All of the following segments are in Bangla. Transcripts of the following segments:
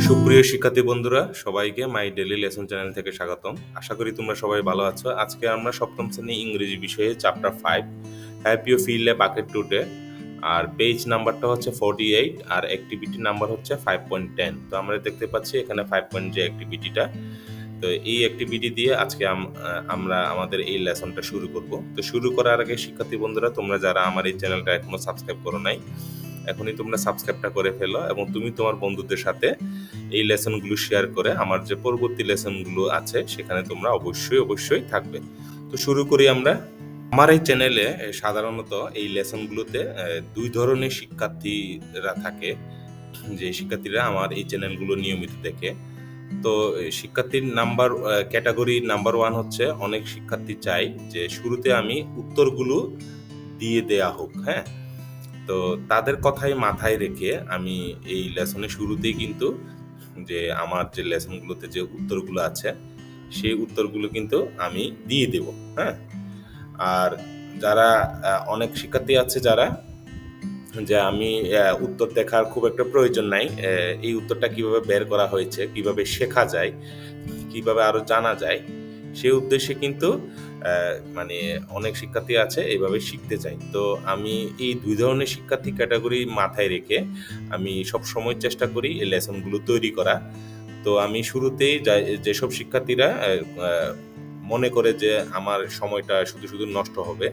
সুপ্রিয় শিক্ষার্থী বন্ধুরা, সবাইকে মাই ডেলি লেসন চ্যানেল থেকে স্বাগতম। আশা করি তোমরা সবাই ভালো আছো। আজকে আমরা সপ্তম শ্রেণি ইংরেজি বিষয়ে chapter five have you fill a bucket today R page নাম্বারটা হচ্ছে ফোরটি এইট আর অ্যাক্টিভিটি নাম্বার হচ্ছে ফাইভ পয়েন্ট টেন তো আমরা দেখতে পাচ্ছি এখানে ফাইভ পয়েন্ট যে অ্যাক্টিভিটিটা তো এই অ্যাক্টিভিটি দিয়ে আজকে আম- আমরা আমাদের এই লেসনটা শুরু করব। তো শুরু করার আগে শিক্ষার্থী বন্ধুরা, তোমরা যারা আমার এই চ্যানেলটা এখনও সাবস্ক্রাইব করো নাই এখনই তোমরা সাবস্ক্রাইবটা করে ফেলো এবং তুমি তোমার বন্ধুদের সাথে এই লেসনগুলো শেয়ার করে আমার যে পরবর্তী লেসনগুলো আছে সেখানে তোমরা অবশ্যই অবশ্যই থাকবে। তো শুরু করি আমরা। আমার এই চ্যানেলে সাধারণত এই লেসনগুলোতে দুই ধরনের শিক্ষার্থীরা থাকে। যে শিক্ষার্থীরা আমার এই চ্যানেলগুলো নিয়মিত দেখে। তো শিক্ষার্থীর নাম্বার ক্যাটাগরি নাম্বার ওয়ান হচ্ছে অনেক শিক্ষার্থী চাই যে শুরুতে আমি উত্তরগুলো দিয়ে দেয়া হোক হ্যাঁ? তো তাদের কথাই মাথায় রেখে আমি এই লেসনের শুরুতেই কিন্তু যে আমার যে লেসনগুলোতে যে উত্তরগুলো আছে, সেই উত্তরগুলো কিন্তু আমি দিয়ে দেব হ্যাঁ? আর যারা অনেক শিক্ষার্থী আছে যারা, যে আমি উত্তর দেখার খুব একটা প্রয়োজন নাই এই উত্তরটা কীভাবে বের করা হয়েছে, কীভাবে শেখা যায়, কীভাবে আরও জানা যায় সেই উদ্দেশ্যে কিন্তু মানে অনেক শিক্ষার্থী আছে এইভাবে শিখতে চাই। তো আমি এই দুই ধরনের শিক্ষার্থী ক্যাটাগরি মাথায় রেখে আমি সব সময় চেষ্টা করি এই লেসনগুলো তৈরি করা। তো আমি শুরুতেই যেসব শিক্ষার্থীরা মনে করে যে আমার সময়টা শুধু শুধু নষ্ট হবে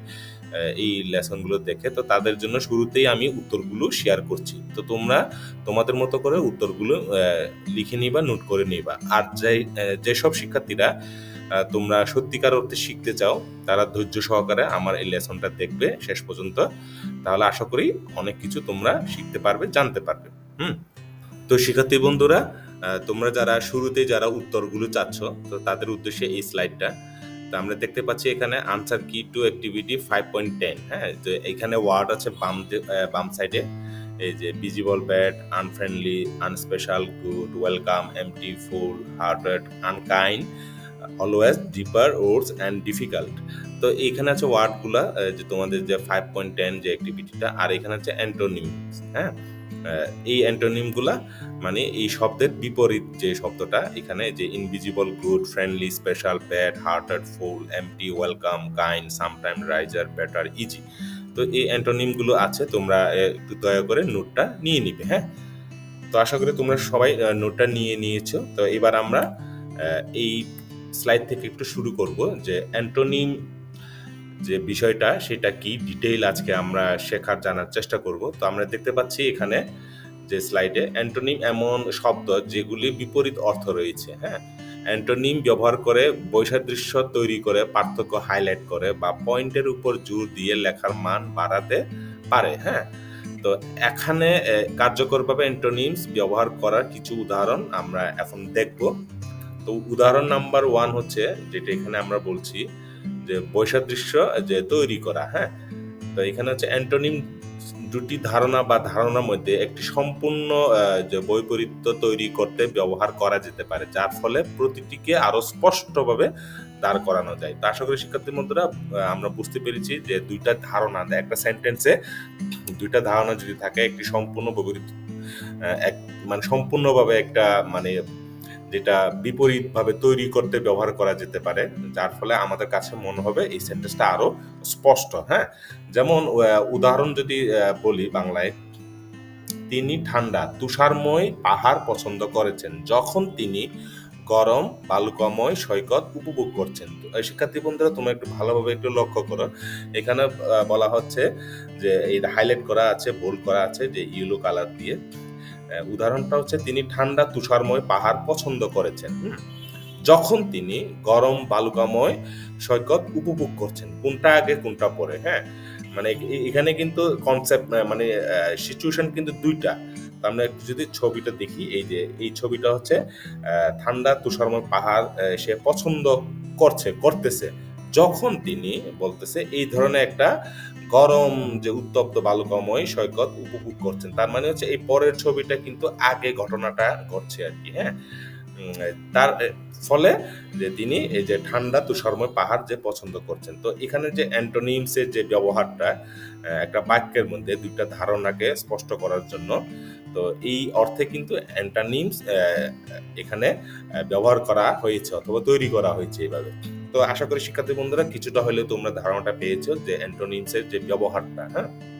এই লেসনগুলো দেখে, তো তাদের জন্য শুরুতেই আমি উত্তরগুলো শেয়ার করছি। তো তোমরা তোমাদের মতো করে উত্তরগুলো লিখে নিবা, নোট করে নিবা। আর যে যেসব শিক্ষার্থীরা তোমরা সত্যিকার অর্থে শিখতে চাও, তারা ধৈর্য সহকারে আমার এই লেসনটা দেখবে শেষ পর্যন্ত। তাহলে আশা করি অনেক কিছু তোমরা শিখতে পারবে, জানতে পারবে। হুম? তো শিক্ষার্থী বন্ধুরা তোমরা যারা শুরুতে যারা উত্তরগুলো চাচ্ছ, তো তাদের উদ্দেশ্যে এই স্লাইডটা। তো আমরা দেখতে পাচ্ছি এখানে answer key to activity five point ten হ্যাঁ? তো এখানে ওয়ার্ড আছে বাম বাম সাইডে এই যে visible bad unfriendly unspecial good welcome empty full hearted unkind always dipper worse and difficult তো এইখানে আছে ওয়ার্ডগুলা যে তোমাদের যে ফাইভ পয়েন্ট টেন যে অ্যাক্টিভিটিটা আর এখানে আছে অ্যান্টোনিম হ্যাঁ? এই অ্যান্টোনিমগুলা মানে এই শব্দের বিপরীত যে শব্দটা, এখানে যে invisible good friendly special bad hearted full empty welcome kind sometime riser better easy তো এই অ্যান্টোনিমগুলো আছে, তোমরা একটু দয়া করে নোটটা নিয়ে নিবে হ্যাঁ? তো আশা করি তোমরা সবাই নোটটা নিয়ে নিয়েছো। তো এবার আমরা এই স্লাইড থেকে একটু শুরু করব যে অ্যান্টোনিম যে বিষয়টা, সেটা কি? ডিটেইল আজকে আমরা শেখার, জানার চেষ্টা করব। তো আমরা দেখতে পাচ্ছি এখানে যে স্লাইডে অ্যান্টোনিম এমন শব্দ যেগুলি বিপরীত অর্থ রয়েছে হ্যাঁ? অ্যান্টোনিম ব্যবহার করে বৈসাদৃশ্য তৈরি করে, পার্থক্য হাইলাইট করে বা পয়েন্টের উপর জোর দিয়ে লেখার মান বাড়াতে পারে হ্যাঁ? তো এখানে কার্যকরভাবে অ্যান্টোনিমস ব্যবহার করার কিছু উদাহরণ আমরা এখন দেখব। তো উদাহরণ নাম্বার ওয়ান হচ্ছে যেটা এখানে আমরা বলছি যে বৈসাদৃশ্য যে তৈরি করা হ্যাঁ? তো এখানে হচ্ছে অ্যান্টোনিম দুটি ধারণা বা ধারণার মধ্যে একটি সম্পূর্ণ যে বৈপরীত্য তৈরি করতে ব্যবহার করা যেতে পারে, যার ফলে প্রতিটিকে আরও স্পষ্টভাবে দাঁড় করানো যায়। তো আশা করি শিক্ষার্থী বন্ধুরা আমরা বুঝতে পেরেছি যে দুইটা ধারণা একটা সেন্টেন্সে দুইটা ধারণা যদি থাকে, একটি সম্পূর্ণ বৈপরীত্য এক মানে সম্পূর্ণভাবে একটা মানে যেটা বিপরীতভাবে তৈরি করতে, ব্যবহার করা যেতে পারে। যার ফলে আমাদের কাছে মনে হবে এই সেন্টেন্সটা আরও স্পষ্ট হ্যাঁ? যেমন উদাহরণ যদি বলি বাংলায়, তিনি ঠান্ডা, তুষারময় পাহাড় পছন্দ করেছেন যখন তিনি গরম, বালুকাময় সৈকত উপভোগ করছেন। শিক্ষার্থী বন্ধুরা, তোমরা একটু ভালোভাবে একটু লক্ষ্য করো। এখানে বলা হচ্ছে যে, এই হাইলাইট করা আছে বোল্ড করা আছে যে ইয়েলো কালার দিয়ে। উদাহরণটা হচ্ছে তিনি ঠান্ডা, তুষারময় পাহাড় পছন্দ করেছেন যখন তিনি গরম, বালুকাময় সৈকত উপভোগ করছেন, কোনটা আগে, কোনটা পরে হ্যাঁ? মানে এখানে কিন্তু কনসেপ্ট মানে সিচুয়েশন কিন্তু দুইটা। আমরা একটু যদি ছবিটা দেখি, এই যে, এই ছবিটা হচ্ছে ঠান্ডা, তুষারময় পাহাড় সে পছন্দ করছে, করতেছে। যখন তিনি বলতেছে, এই ধরনের একটা গরম যে উত্তপ্ত বালুকাময় সৈকত উপভোগ করছেন। তার মানে হচ্ছে এই পরের ছবিটা কিন্তু আগে ঘটনাটা ঘটছে আর কি হ্যাঁ? তার ফলে যে তিনি এই যে ঠান্ডা তুষারময় পাহাড় যে পছন্দ করছেন। তো এখানে যে অ্যান্টোনিমসের যে ব্যবহারটা একটা বাক্যের মধ্যে দুইটা ধারণাকে স্পষ্ট করার জন্য, তো এই অর্থে কিন্তু অ্যান্টোনিমস এখানে ব্যবহার করা হয়েছে অথবা তৈরি করা হয়েছে এইভাবে তো আশা করি শিক্ষার্থী বন্ধুরা, কিছুটা হলেও তোমরা ধারণাটা পেয়েছ যে অ্যান্টোনিমসের যে ব্যবহারটা হ্যাঁ?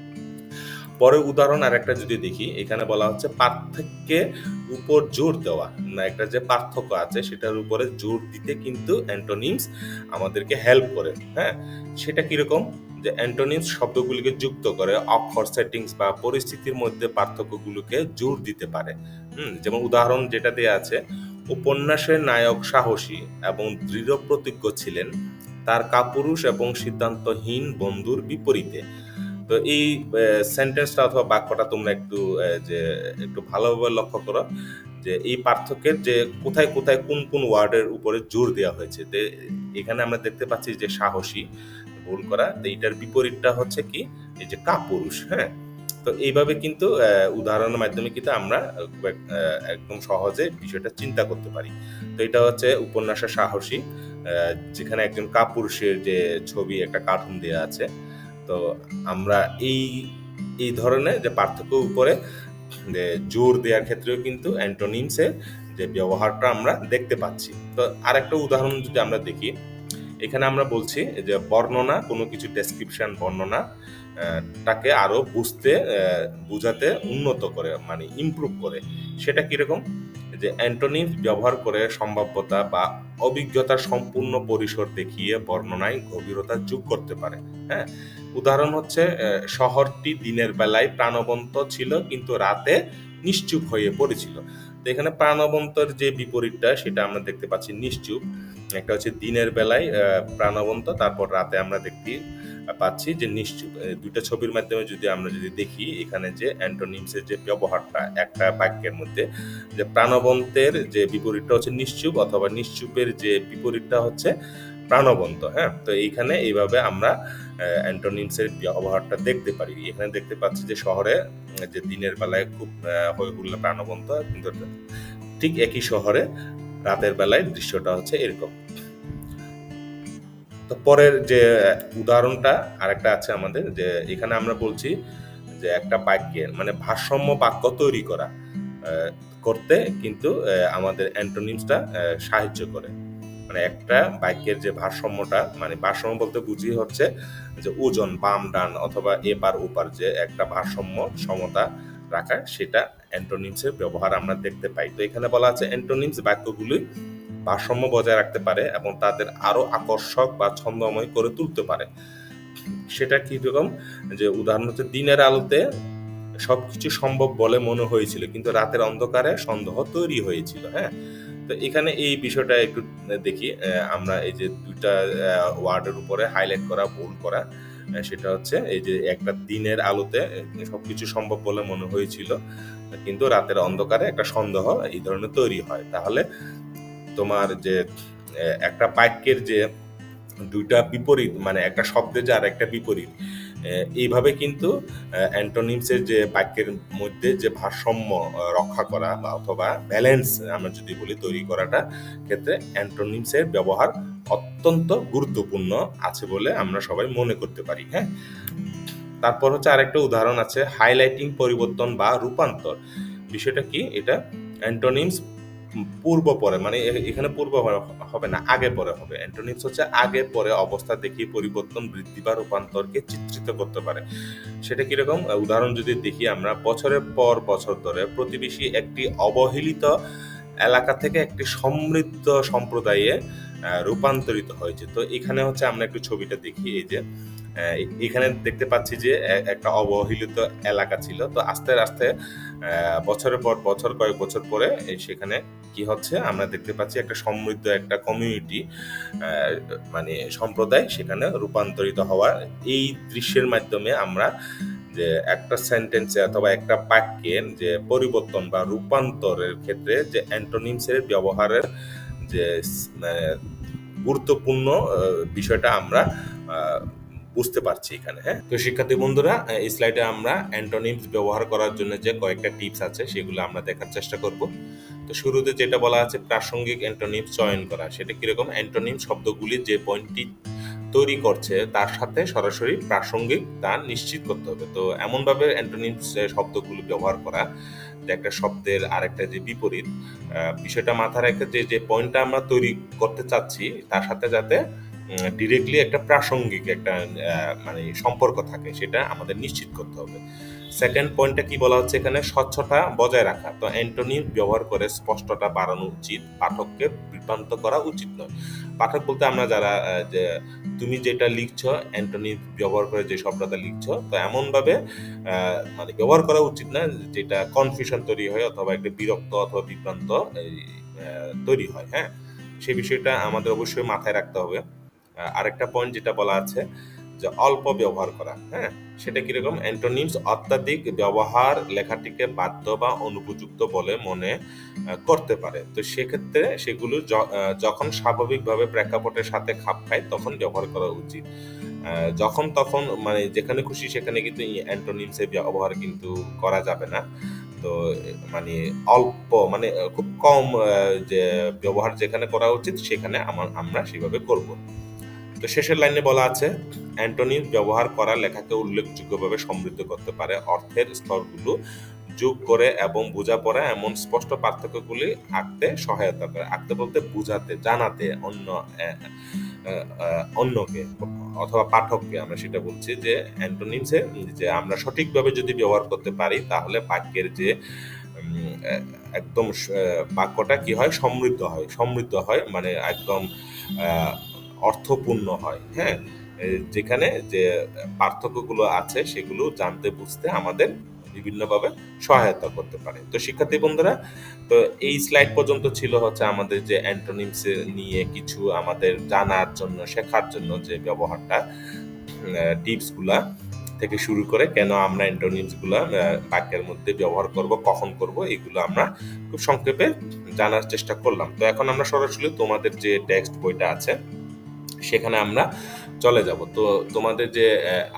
পরে উদাহরণ আর একটা যদি দেখি, এখানে বলা হচ্ছে পার্থক্যে উপর জোর দেওয়া। না, একটা যে পার্থক্য আছে, সেটার উপরে জোর দিতে কিন্তু অ্যান্টোনিমস আমাদেরকে হেল্প করে হ্যাঁ? সেটা কীরকম? যে অ্যান্টোনিমস শব্দগুলিকে যুক্ত করে অক্ষর সেটিংস বা পরিস্থিতির মধ্যে পার্থক্যগুলোকে জোর দিতে পারে। হুম, যেমন উদাহরণ যেটা দেয়া আছে উপন্যাসের নায়ক সাহসী এবং দৃঢ় প্রতিজ্ঞ ছিলেন, তার কাপুরুষ এবং সিদ্ধান্তহীন বন্ধুর বিপরীতে। তো এই সেন্টেন্সটা অথবা বাক্যটা তোমরা একটু যে, একটু ভালোভাবে লক্ষ্য করো, যে এই পার্থক্যের যে কোথায় কোথায় কোন কোন ওয়ার্ডের উপরে জোর দেওয়া হয়েছে। তো, এখানে আমরা দেখতে পাচ্ছি যে সাহসী, ভুল করা, তো এইটার বিপরীতটা হচ্ছে কি? এই যে কাপুরুষ হ্যাঁ? তো এইভাবে কিন্তু উদাহরণের মাধ্যমে কিন্তু আমরা একদম সহজে বিষয়টা চিন্তা করতে পারি। তো এটা হচ্ছে উপন্যাসের সাহসী যেখানে একজন কাপুরুষের যে ছবি, একটা কার্টুন দেওয়া আছে। তো আমরা এই এই ধরনের যে পার্থক্য উপরে, যে জোর দেওয়ার ক্ষেত্রেও কিন্তু অ্যান্টোনিমসের যে ব্যবহারটা আমরা দেখতে পাচ্ছি। তো আরেকটা উদাহরণ যদি আমরা দেখি এখানে আমরা বলছি যে বর্ণনা কোনো কিছু ডেসক্রিপশন বর্ণনা আহ, তাকে আরও বুঝতে বুঝাতে উন্নত করে মানে ইমপ্রুভ করে। সেটা কীরকম? যে অ্যান্টনি ব্যবহার করে সম্ভাব্যতা বা অভিজ্ঞতার সম্পূর্ণ পরিসর দেখিয়ে বর্ণনায় গভীরতা যোগ করতে পারে হ্যাঁ? উদাহরণ হচ্ছে শহরটি দিনের বেলায় প্রাণবন্ত ছিল কিন্তু রাতে নিশ্চুপ হয়ে পড়েছিল। তো এখানে প্রাণবন্তর যে বিপরীতটা সেটা আমরা দেখতে পাচ্ছি নিশ্চুপ। একটা হচ্ছে দিনের বেলায় প্রাণবন্ত, তারপর রাতে আমরা দেখতে পাচ্ছি যে নিশ্চুপ এই দুইটা ছবির মাধ্যমে যদি আমরা যদি দেখি, এখানে যে অ্যান্টোনিমসের যে ব্যবহারটা, একটা বাক্যের মধ্যে, যে প্রাণবন্তের যে বিপরীতটা হচ্ছে নিশ্চুপ অথবা নিশ্চুপের যে বিপরীতটা হচ্ছে প্রাণবন্ত হ্যাঁ? তো এইখানে এইভাবে আমরা অ্যান্টোনিমসের ব্যবহারটা দেখতে পারি। এখানে দেখতে পাচ্ছি যে শহরে, যে দিনের বেলায় খুব হই হুল্লা প্রাণবন্ত, কিন্তু ঠিক একই শহরে রাতের বেলায় দৃশ্যটা হচ্ছে এরকম। তো পরের যে উদাহরণটা আরেকটা আছে আমাদের যে, এখানে আমরা বলছি যে একটা বাক্যের মানে ভারসাম্য বাক্য তৈরি করা করতে কিন্তু আমাদের অ্যান্টোনিমসটা সাহায্য করে। মানে একটা বাক্যের যে ভারসাম্যটা মানে ভারসাম্য বলতে বুঝি হচ্ছে যে ওজন, বাম, ডান অথবা এপার ওপার যে একটা ভারসাম্য, সমতা রাখা, সেটা অ্যান্টোনিমসের ব্যবহার আমরা দেখতে পাই। তো এখানে বলা আছে অ্যান্টোনিমস বাক্যগুলি ভারসাম্য বজায় রাখতে পারে এবং তাদের আরও আকর্ষক বা ছন্দময় করে তুলতে পারে। সেটা কি রকম যে উদাহরণ হচ্ছে, দিনের আলোতে সবকিছু সম্ভব বলে মনে হয়েছিল, কিন্তু রাতের অন্ধকারে সন্দেহ তৈরি হয়েছিল হ্যাঁ? তো এখানে এই বিষয়টা একটু দেখি আমরা এই যে দুইটা ওয়ার্ডের উপরে হাইলাইট করা বোল্ড করা সেটা হচ্ছে এই যে একটা দিনের আলোতে সবকিছু সম্ভব বলে মনে হয়েছিল। কিন্তু রাতের অন্ধকারে একটা সন্দেহ এই ধরনের তৈরি হয়। তাহলে তোমার যে একটা বাক্যের যে দুইটা বিপরীত মানে একটা শব্দে যে আর একটা বিপরীত এইভাবে কিন্তু অ্যান্টোনিমসের যে বাক্যের মধ্যে যে ভারসাম্য রক্ষা করা বা অথবা ব্যালেন্স আমরা যদি বলি তৈরি করাটা ক্ষেত্রে অ্যান্টোনিমসের ব্যবহার অত্যন্ত গুরুত্বপূর্ণ আছে বলে আমরা সবাই মনে করতে পারি হ্যাঁ? তারপর হচ্ছে আরেকটা উদাহরণ আছে হাইলাইটিং পরিবর্তন বা রূপান্তর। বিষয়টা কি? এটা অ্যান্টোনিমস পূর্ব পরে মানে এখানে পূর্ব হবে না, আগে পরে হবে। অ্যান্টোনিমস হচ্ছে আগে পরে অবস্থা দেখিয়ে পরিবর্তন, বৃদ্ধি বা রূপান্তরকে চিত্রিত করতে পারে। সেটা কীরকম? উদাহরণ যদি দেখি আমরা, বছরের পর বছর ধরে প্রতিবেশী একটি অবহেলিত এলাকা থেকে একটি সমৃদ্ধ সম্প্রদায়ে রূপান্তরিত হয়েছে। তো এখানে হচ্ছে আমরা একটু ছবিটা দেখি, এই যে এখানে দেখতে পাচ্ছি যে একটা অবহেলিত এলাকা ছিল। তো আস্তে আস্তে বছরের পর বছর, কয়েক বছর পরে সেখানে কি হচ্ছে, আমরা দেখতে পাচ্ছি একটা সমৃদ্ধ একটা কমিউনিটি মানে সম্প্রদায় সেখানে রূপান্তরিত হওয়া এই দৃশ্যের মাধ্যমে আমরা যে একটা সেন্টেন্সে অথবা একটা বাক্যের যে পরিবর্তন বা রূপান্তরের ক্ষেত্রে যে অ্যান্টোনিমসের ব্যবহারের যে গুরুত্বপূর্ণ বিষয়টা আমরা বুঝতে পারছি এখানে হ্যাঁ? তো শিক্ষার্থী বন্ধুরা এই স্লাইডে আমরা অ্যান্টোনিমস ব্যবহার করার জন্য যে কয়েকটা টিপস আছে, সেগুলো আমরা দেখার চেষ্টা করব। তো শুরুতে যেটা বলা আছে, প্রাসঙ্গিক অ্যান্টোনিমস চয়ন করা। সেটা কীরকম? অ্যান্টোনিম শব্দগুলির যে পয়েন্টটি তৈরি করছে, তার সাথে সরাসরি প্রাসঙ্গিক তা নিশ্চিত করতে হবে। তো এমনভাবে অ্যান্টোনিম শব্দগুলো ব্যবহার করা যে একটা শব্দের আরেকটা যে বিপরীত বিষয়টা মাথায় রেখে যে যে পয়েন্টটা আমরা তৈরি করতে চাচ্ছি, তার সাথে যাতে ডিরেক্টলি একটা প্রাসঙ্গিক একটা মানে সম্পর্ক থাকে, সেটা আমাদের নিশ্চিত করতে হবে। সেকেন্ড পয়েন্টটা কি বলা হচ্ছে এখানে? স্বচ্ছতা বজায় রাখা। তো অ্যান্টোনিম ব্যবহার করে স্পষ্টতা বাড়ানো উচিত, পাঠককে বিভ্রান্ত করা উচিত নয়। পাঠক বলতে আমরা যারা যে তুমি যেটা লিখছো অ্যান্টোনিম ব্যবহার করে যে শব্দটা লিখছো, তো এমনভাবে মানে ব্যবহার করা উচিত না, যেটা কনফিউশন তৈরি হয় অথবা একটা বিরক্ত অথবা বিভ্রান্ত তৈরি হয় হ্যাঁ? সেই বিষয়টা আমাদের অবশ্যই মাথায় রাখতে হবে। আরেকটা পয়েন্ট যেটা বলা আছে যে অল্প ব্যবহার করা হ্যাঁ? সেটা কীরকম? অ্যান্টোনিমস অত্যাধিক ব্যবহার লেখাটিকে বাধ্য বা অনুপযুক্ত বলে মনে করতে পারে। তো সেক্ষেত্রে সেগুলো যখন স্বাভাবিকভাবে প্রেক্ষাপটের সাথে খাপ খায়, তখন ব্যবহার করা উচিত। যখন তখন মানে যেখানে খুশি সেখানে কিন্তু অ্যান্টোনিমসের ব্যবহার কিন্তু করা যাবে না। তো মানে অল্প মানে খুব কম যে ব্যবহার যেখানে করা উচিত সেখানে আমার আমরা সেভাবে করব। তো শেষের লাইনে বলা আছে অ্যান্টোনিম ব্যবহার করা লেখাকে উল্লেখযোগ্যভাবে সমৃদ্ধ করতে পারে। অর্থের স্তরগুলো যোগ করে এবং বোঝাপড়া এমন স্পষ্ট পার্থক্যগুলি আঁকতে সহায়তা করে। আঁকতে বলতে বুঝাতে, জানাতে অন্য অন্যকে অথবা পাঠককে আমরা সেটা বলছি যে অ্যান্টোনিমসে যে আমরা সঠিকভাবে যদি ব্যবহার করতে পারি, তাহলে বাক্যের যে একদম বাক্যটা কি হয়? সমৃদ্ধ হয়। সমৃদ্ধ হয় মানে একদম অর্থপূর্ণ হয় হ্যাঁ? যেখানে যে পার্থক্যগুলো আছে সেগুলো জানতে, বুঝতে আমাদের বিভিন্নভাবে সহায়তা করতে পারে। তো শিক্ষার্থী বন্ধুরা, তো এই স্লাইড পর্যন্ত ছিল হচ্ছে আমাদের যে অ্যান্টোনিমস নিয়ে কিছু আমাদের জানার জন্য, শেখার জন্য যে ব্যবহারটা টিপসগুলা থেকে শুরু করে কেন আমরা অ্যান্টোনিমসগুলা বাক্যের মধ্যে ব্যবহার করব, কখন করব, এগুলো আমরা খুব সংক্ষেপে জানার চেষ্টা করলাম। তো এখন আমরা সরাসরি তোমাদের যে টেক্সট বইটা আছে সেখানে আমরা চলে যাব। তো তোমাদের যে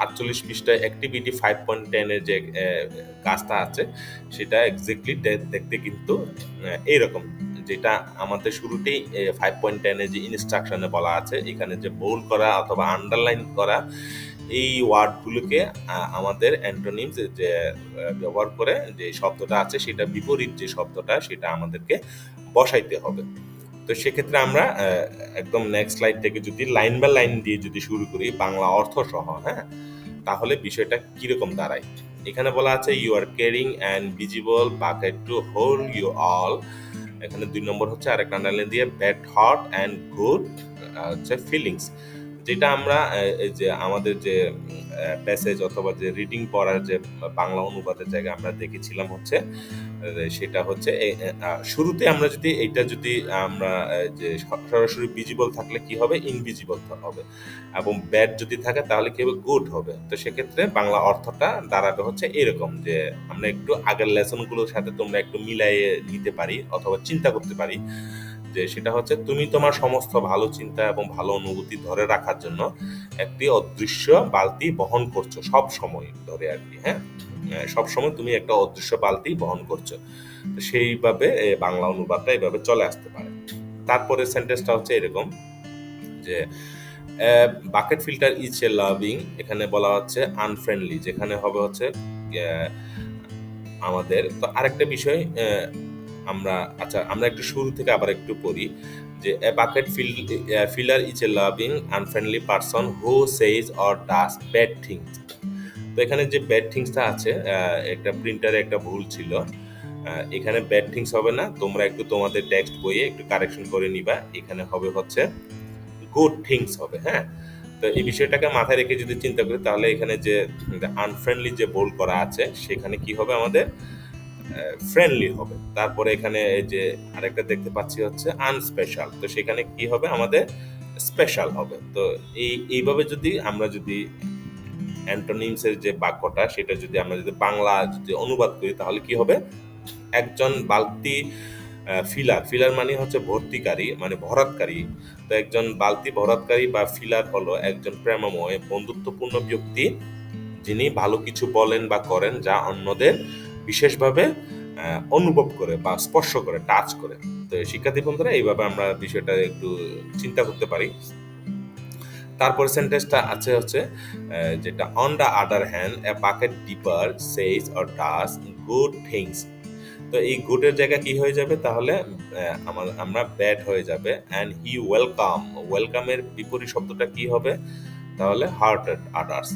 আটচল্লিশ পৃষ্ঠায় অ্যাক্টিভিটি ফাইভ পয়েন্ট টেনের যে কাজটা আছে, সেটা এক্স্যাক্টলি দেখতে কিন্তু এইরকম। যেটা আমাদের শুরুতেই ফাইভ পয়েন্ট টেনে যে ইনস্ট্রাকশনে বলা আছে, এখানে যে বোল্ড করা অথবা আন্ডারলাইন করা, এই ওয়ার্ডগুলোকে আমাদের অ্যান্টোনিমস যে ব্যবহার করে যে শব্দটা আছে, সেটা বিপরীত যে শব্দটা, সেটা আমাদেরকে বসাইতে হবে। তো সেক্ষেত্রে আমরা একদম নেক্সট স্লাইড থেকে যদি লাইন বাই লাইন দিয়ে যদি শুরু করি বাংলা অর্থ সহ হ্যাঁ? তাহলে বিষয়টা কীরকম দাঁড়ায়? এখানে বলা আছে you are caring and visible bucket to whole you all এখানে দুই নম্বর হচ্ছে, আরেকটা আন্ডারলাইন দিয়ে ব্যাড হট অ্যান্ড গুড হচ্ছে ফিলিংস যেটা আমরা এই যে আমাদের যে প্যাসেজ অথবা যে রিডিং পড়ার যে বাংলা অনুবাদের জায়গা আমরা দেখেছিলাম হচ্ছে সেটা হচ্ছে শুরুতে আমরা যদি এইটা যদি আমরা যে সরাসরি ভিজিবল থাকলে কি হবে? ইনভিজিবল হবে। এবং ব্যাড যদি থাকে তাহলে কি হবে? গুড হবে। তো সেক্ষেত্রে বাংলা অর্থটা দাঁড়াবে হচ্ছে এরকম যে আমরা একটু আগের লেসনগুলোর সাথে তোমরা একটু মিলাইয়ে নিতে পারি অথবা চিন্তা করতে পারি। যে সেটা হচ্ছে তুমি তোমার সমস্ত ভালো চিন্তা এবং ভালো অনুভূতি ধরে রাখার জন্য একটি অদৃশ্য বালতি বহন করছ সব সময় ধরে আর কি হ্যাঁ? সব সময় তুমি একটা অদৃশ্য বালতি বহন করছ। সেইভাবে বাংলা অনুবাদটা এইভাবে চলে আসতে পারে। তারপরে সেন্টেন্সটা হচ্ছে এরকম যে bucket filter is a loving এখানে বলা হচ্ছে আনফ্রেন্ডলি যেখানে হবে হচ্ছে আমাদের। তো আরেকটা বিষয় আমরা আচ্ছা আমরা একটু শুরু থেকে আবার একটু পড়ি, যে a bucket fill filler is a loving unfriendly person who says or does bad things তো এখানে যে ব্যাড থিংসটা আছে একটা প্রিন্টারে একটা ভুল ছিল এখানে ব্যাড থিংস হবে না, তোমরা একটু তোমাদের টেক্সট বইয়ে একটু কারেকশন করে নিবা, এখানে হবে হচ্ছে গুড থিংস হবে হ্যাঁ? তো এই বিষয়টাকে মাথায় রেখে যদি চিন্তা করি, তাহলে এখানে যে আনফ্রেন্ডলি যে বোল্ড করা আছে, সেখানে কি হবে আমাদের? ফ্রেন্ডলি হবে। তারপরে এখানে এই যে আরেকটা দেখতে পাচ্ছি হচ্ছে আনস্পেশাল তো সেখানে কি হবে? আমাদের স্পেশাল হবে। তো এই, এইভাবে যদি আমরা যদি অ্যান্টোনিমসের যে বাক্যটা, সেটা যদি আমরা যদি বাংলা যদি অনুবাদ করি, তাহলে কি হবে? একজন বালতি ফিলার ফিলার মানে হচ্ছে ভর্তিকারী মানে ভরাতকারী। তো একজন বালতি, ভরাতকারী বা ফিলার হলো একজন প্রেমময়, বন্ধুত্বপূর্ণ ব্যক্তি, যিনি ভালো কিছু বলেন বা করেন যা অন্যদের বিশেষভাবে অনুভব করে বা স্পর্শ করে টাচ করে। তো শিক্ষার্থী বন্ধুরা, এইভাবে আমরা বিষয়টা একটু চিন্তা করতে পারি। তারপর সেন্টেন্সটা আছে হচ্ছে যেটা on the other hand a bucket dipper says or does good things তো এই গুডের জায়গা কি হয়ে যাবে? তাহলে আমার- আমরা ব্যাড হয়ে যাবে অ্যান্ড হি ওয়েলকাম ওয়েলকামের বিপরীত শব্দটা কি হবে? তাহলে হার্টেড আদার্স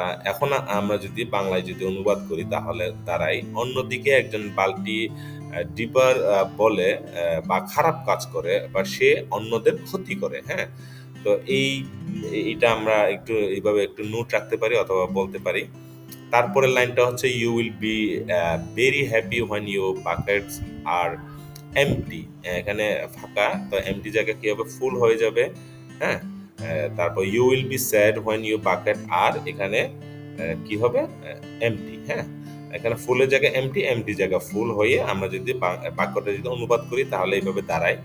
তা এখন আমরা যদি বাংলায় যদি অনুবাদ করি, তাহলে তারাই অন্যদিকে একজন বালতি ডিপার বলে বা খারাপ কাজ করে, বা সে অন্যদের ক্ষতি করে হ্যাঁ? তো এই, এইটা আমরা একটু এইভাবে একটু নোট রাখতে পারি অথবা বলতে পারি। তারপরের লাইনটা হচ্ছে you will be very happy when you buckets are empty এখানে ফাঁকা, তো এমটি জায়গা কি হবে? ফুল হয়ে যাবে হ্যাঁ? তারপর you will be sad when you bucket are এখানে কি হবে? এমটি হ্যাঁ? এখানে ফুলের জায়গায় এমটি এমটি জায়গা ফুল হয়ে আমরা যদি বাক্যটা যদি অনুবাদ করি, তাহলে এইভাবে দাঁড়ায়।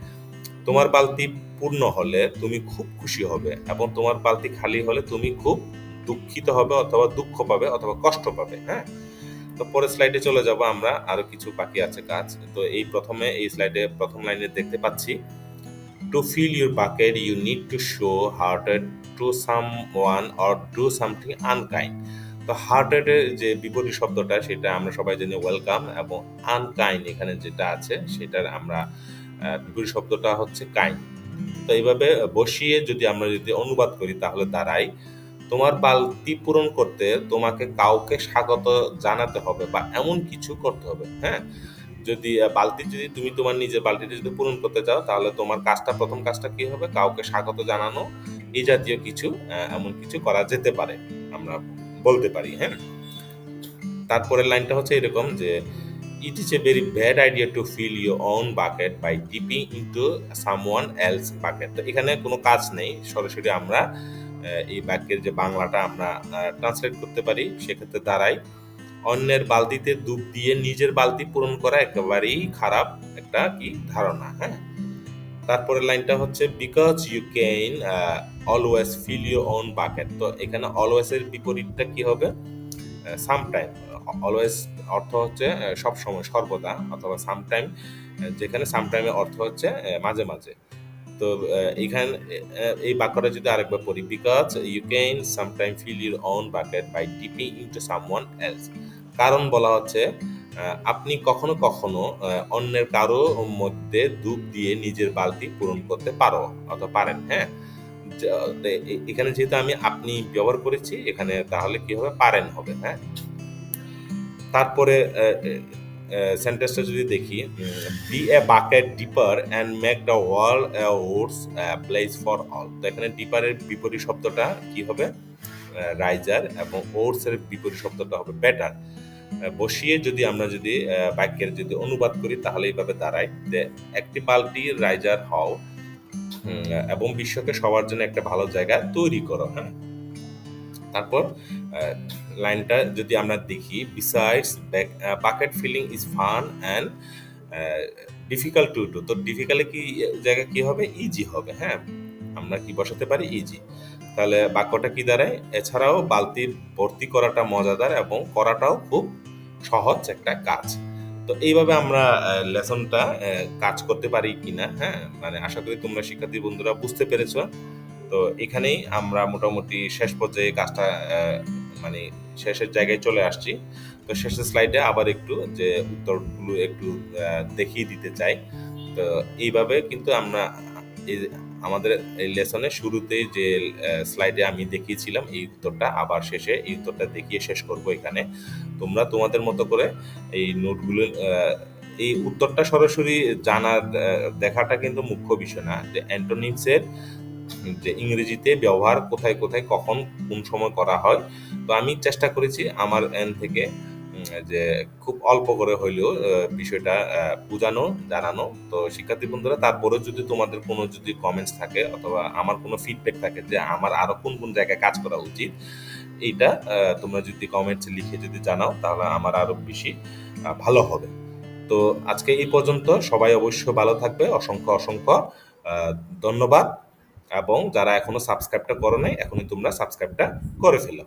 তোমার বালতি পূর্ণ হলে তুমি খুব খুশি হবে এবং তোমার বালতি খালি হলে তুমি খুব দুঃখিত হবে অথবা দুঃখ পাবে অথবা কষ্ট পাবে হ্যাঁ? তো পরের স্লাইডে চলে যাব আমরা, আরও কিছু বাকি আছে কাজ। তো এই প্রথমে, এই স্লাইডে প্রথম লাইনে দেখতে পাচ্ছি fill your bucket you need to show hearted to someone or do something unkind তো হার্টেডের যে বিপরীত শব্দটা, সেটা আমরা সবাই জানি ওয়েলকাম এবং আনকাইন্ড এখানে যেটা আছে, সেটার আমরা বিপরীত শব্দটা হচ্ছে কাইন্ড তো এইভাবে বসিয়ে যদি আমরা যদি অনুবাদ করি, তাহলে দাঁড়াই। তোমার বালতি পূরণ করতে তোমাকে কাউকে স্বাগত জানাতে হবে বা এমন কিছু করতে হবে হ্যাঁ? যদি বালতি যদি তুমি তোমার নিজের বালতিটা যদি পূরণ করতে চাও, তাহলে তোমার কাজটা, প্রথম কাজটা কি হবে? কাউকে স্বাগত জানানো, এই জাতীয় কিছু এমন কিছু করা যেতে পারে, আমরা বলতে পারি হ্যাঁ? তারপরের লাইনটা হচ্ছে এরকম যে it is a very bad idea to fill your own bucket by dipping into someone else bucket তো এখানে কোনো কাজ নেই, সরাসরি আমরা এই বাক্যের যে বাংলাটা আমরা ট্রান্সলেট করতে পারি, সেক্ষেত্রে দাঁড়াই। অন্যের বালতিতে ডুব দিয়ে নিজের বালতি পূরণ করা একেবারেই খারাপ একটা কি ধারণা হ্যাঁ? তারপরে লাইনটা হচ্ছে because you can always fill your own bucket তো এখানে অলওয়েজ এর বিপরীতটা কি হবে? সামটাইম অলওয়েজ অর্থ হচ্ছে সব সময় সর্বদা, অথবা সামটাইম যেখানে সামটাইমের অর্থ হচ্ছে মাঝে মাঝে। তো এইখানে এই বাক্যটা যদি আরেকবার পড়ি because you can sometime fill your own bucket by dipping into someone else কারণ বলা হচ্ছে আপনি কখনো কখনো অন্যের কারও মধ্যে ডুব দিয়ে নিজের বালতি পূরণ করতে পারো অথবা পারেন হ্যাঁ? এ- এ- এখানে যেহেতু আমি আপনি ব্যবহার করেছি, এখানে তাহলে কি হবে? পারেন হবে হ্যাঁ? তারপরে সেন্টেন্সটা যদি দেখি be a bucket dipper and make the wall oats place for all তো এখানে ডিপারের বিপরীত শব্দটা কি হবে? রাইজার এবং ওটস এর বিপরীত শব্দটা হবে বেটার বসিয়ে যদি আমরা যদি বাক্যের যদি অনুবাদ করি, তাহলে এইভাবে দাঁড়ায় যে একটি বালতি রাইজার হও এবং বিশ্বকে সবার জন্য একটা ভালো জায়গা তৈরি করো হ্যাঁ? তারপর লাইনটা যদি আমরা দেখি besides bucket filling is fun and difficult to do তো ডিফিকাল্ট কি, জায়গা কি হবে? ইজি হবে হ্যাঁ? আমরা কি বসাতে পারি? ইজি তাহলে বাক্যটা কি দাঁড়ায়? এছাড়াও বালতি ভর্তি করাটা মজাদার এবং করাটাও খুব সহজ একটা কাজ। তো এইভাবে আমরা লেসনটা কাজ করতে পারি কিনা হ্যাঁ? মানে আশা করি তোমরা শিক্ষার্থী বন্ধুরা বুঝতে পেরেছ। তো এখানেই আমরা মোটামুটি শেষ পর্যায়ে কাজটা মানে শেষের জায়গায় চলে আসছি। তো শেষের স্লাইডে আবার একটু যে উত্তরগুলো একটু দেখিয়ে দিতে চাই। তো এইভাবে কিন্তু আমরা আমাদের এই লেসনের শুরুতেই যে স্লাইডে আমি দেখিয়েছিলাম, এই উত্তরটা আবার শেষে এই উত্তরটা দেখিয়ে শেষ করব এখানে। তোমরা তোমাদের মতো করে এই নোটগুলো এই উত্তরটা সরাসরি জানার দেখাটা কিন্তু মুখ্য বিষয় না। যে অ্যান্টোনিমসের যে ইংরেজিতে ব্যবহার কোথায় কোথায় কখন কোন সময় করা হয়, তো আমি চেষ্টা করেছি আমার এন থেকে যে খুব অল্প করে হইলেও বিষয়টা বোঝানো, জানানো। তো শিক্ষার্থী বন্ধুরা তারপরে যদি তোমাদের কোনো যদি কমেন্টস থাকে অথবা আমার কোনো ফিডব্যাক থাকে যে আমার আরও কোন কোন জায়গায় কাজ করা উচিত, এইটা তোমরা যদি কমেন্টস লিখে যদি জানাও, তাহলে আমার আরও বেশি ভালো হবে। তো আজকে এই পর্যন্ত, সবাই অবশ্যই ভালো থাকবে, অসংখ্য অসংখ্য ধন্যবাদ। এবং যারা এখনও সাবস্ক্রাইবটা করো নাই, এখনই তোমরা সাবস্ক্রাইবটা করে ফেলো।